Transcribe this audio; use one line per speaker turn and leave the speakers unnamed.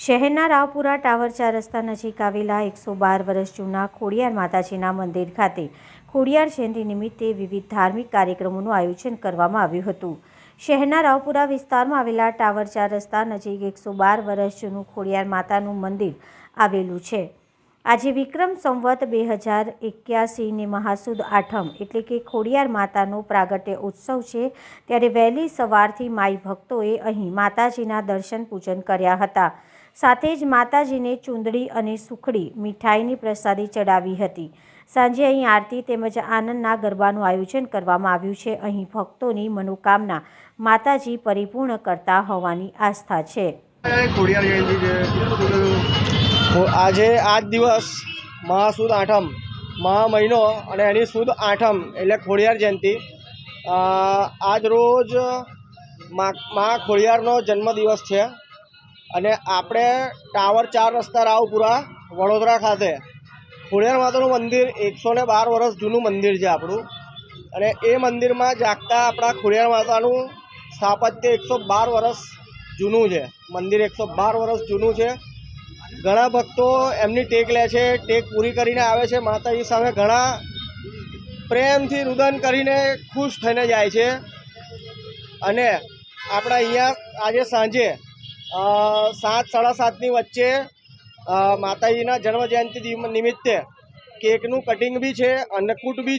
શહેરના રાવપુરા ટાવર ચાર રસ્તા નજીક આવેલા એકસો બાર વર્ષ જૂના ખોડિયાર માતાજીના મંદિર ખાતે ખોડિયાર જયંતિ નિમિત્તે વિવિધ ધાર્મિક કાર્યક્રમોનું આયોજન કરવામાં આવ્યું હતું. શહેરના રાવપુરા વિસ્તારમાં આવેલા ટાવર ચાર રસ્તા નજીક એકસો બાર વર્ષ જૂનું ખોડિયાર માતાનું મંદિર આવેલું છે. આજે વિક્રમ સંવત બે હજાર એક્યાસીને મહાસુદ આઠમ એટલે કે ખોડિયાર માતાનો પ્રાગટ્ય ઉત્સવ છે ત્યારે વહેલી સવારથી માઈ ભક્તોએ અહીં માતાજીના દર્શન પૂજન કર્યા હતા. સાથે જ માતાજીને ચૂંદડી અને સુખડી મીઠાઈની પ્રસાદી ચડાવી હતી. સાંજે અહીં આરતી તેમજ આનંદના ગરબાનું આયોજન કરવામાં આવ્યું છે. અહીં ભક્તોની મનોકામના માતાજી પરિપૂર્ણ કરતા હોવાની આસ્થા છે.
આજે આજ દિવસ મહાસુદ આઠમ, મહા મહિનો અને એની સુદ આઠમ એટલે ખોડિયાર જયંતિ. આજરોજ આજ રોજ મા મા ખોડિયારનો જન્મદિવસ છે. અને આપણે ટાવર ચાર રસ્તા રાવપુરા, વડોદરા ખાતે. ખોડિયાર માતાનું મંદિર એકસો ને બાર વર્ષ જૂનું મંદિર છે આપણું. અને એ મંદિરમાં જાગતા આપણા ખોડિયાર માતાનું સ્થાપત્ય એકસો બાર વર્ષ જૂનું છે. મંદિર એકસો બાર વર્ષ જૂનું છે. ઘણા ભક્તો એમની ટેક લે છે, ટેક પૂરી કરીને આવે છે. માતાજી સામે ઘણા પ્રેમથી રુદન કરીને ખુશ થઈને જાય છે. અને આપણા અહીંયા આજે સાંજે સાત, સાડા સાતની વચ્ચે માતાજીના જન્મ જયંતિ દિવ- નિમિત્તે કેકનું કટિંગ બી છે, અન્નકૂટ બી છે